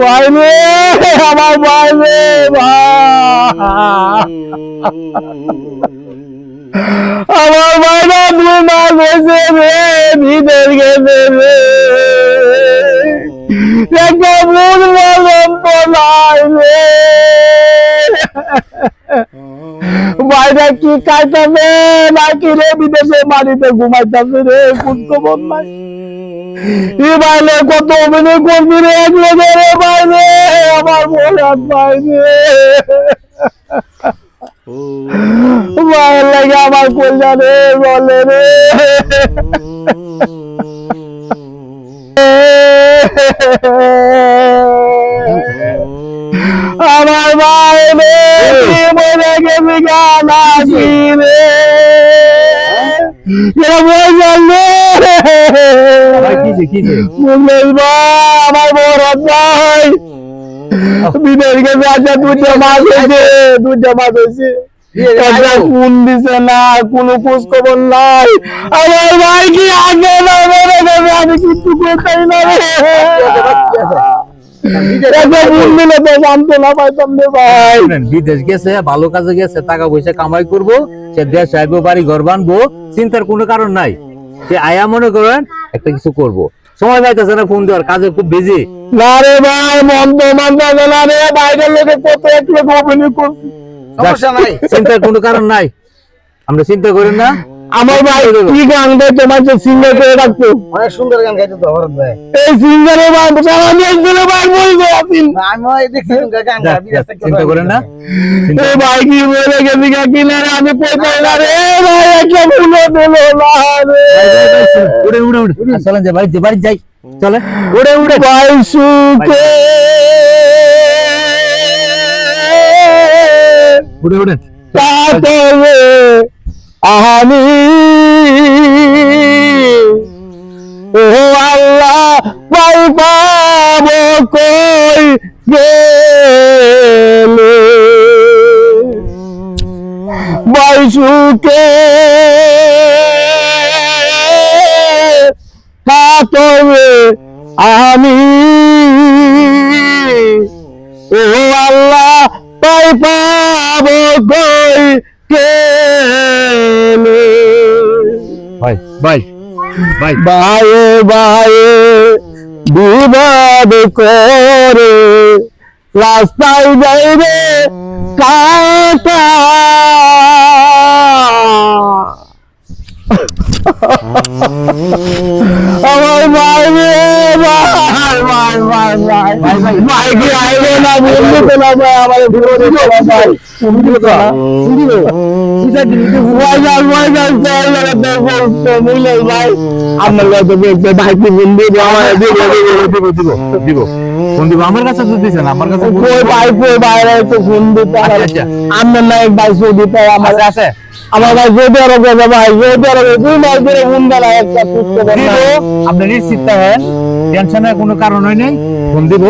ভাই আমার ভাই রে ভাই। আমার ভাইরা দু মাস হয়েছে রে ভিতর গেছে রে। একটা বুধ পর্যন্ত নাই রে। ভাইরা কি খাইতেছে নাকি রে বিদেশে মাটিতে ঘুমাইতেছে রে, কোন খবর নাই? বাইরে কত অভিনয় করবি রে? এক লোকের রে বাইরে, আমার বলার বাইরে মায়ের আমার কল্যাণ বলে রে। আমার ভাই রে কি মরে গেছে গানা কি রে? এরা বলছেন রে কি আমার বড় ভাই বিদেশ গেছে আচ্ছা দুইটা মাস হয়েছে মাস হয়েছে। কোন দিছে না কোনো খোঁজ খবর নাই। আমার ভাই কি আগে না মরে আমি কিছু করতেই না রে। বিদেশ গেছে ভালো কাজে গেছে টাকা পয়সা কামাই করব সে দেশ আইবো বাড়ি ঘর বানবো চিন্তার কোনো কারণ নাই। সে আয়া মনে করেন একটা কিছু করব। সময় পাইতেছে না ফোন দেওয়ার কাজে খুব বিজি না রে ভাই মন্দ মন্দ না রে বাইরের লোকে কত এক লোক অভিনয় করছে সমস্যা নাই। চিন্তার কোনো কারণ নাই। আমরা চিন্তা করেন না। আমার ভাই কি গান গাই তোমার যে সিঙ্গার করে রাখতো অনেক সুন্দর গান গাইতে তো ভাই। এই সিঙ্গারে ভাই সারা দেশ ভাই চিন্তা করেন না। ভাই কি বলে গেছি কাকি না আমি না রে? ভাই একটা ভুলো দিল না রে। উড়ে উড়ে উড়ে। চলেন যে বাড়ি যাই। চলে উড়ে উড়ে। ভাই সুখে। উড়ে উড়ে। আমি ও আল্লাহ পাই পাবো কই? গেলে বাইসুকে কাতরে আমি ও আল্লাহ পাই পাবো কই গেলে। ভাই ভাই ভাই। বায়ে বায়ে বিবাদ করে রাস্তায় যাইবে কাটা আমার ভাই রে ভাই ভাই ভাই ভাই ভাই ভাই ভাই কি আইবে না বলতে তো না ভাই আমার ভিডিও দেখো না ভাই ভিডিও তো ভিডিও আমার কাছে আমার কাছে বাইরে আচ্ছা, আচ্ছা। নিশ্চিত থাকেন টেনশনের কোনো কারণ হয় নাই ফোন দিব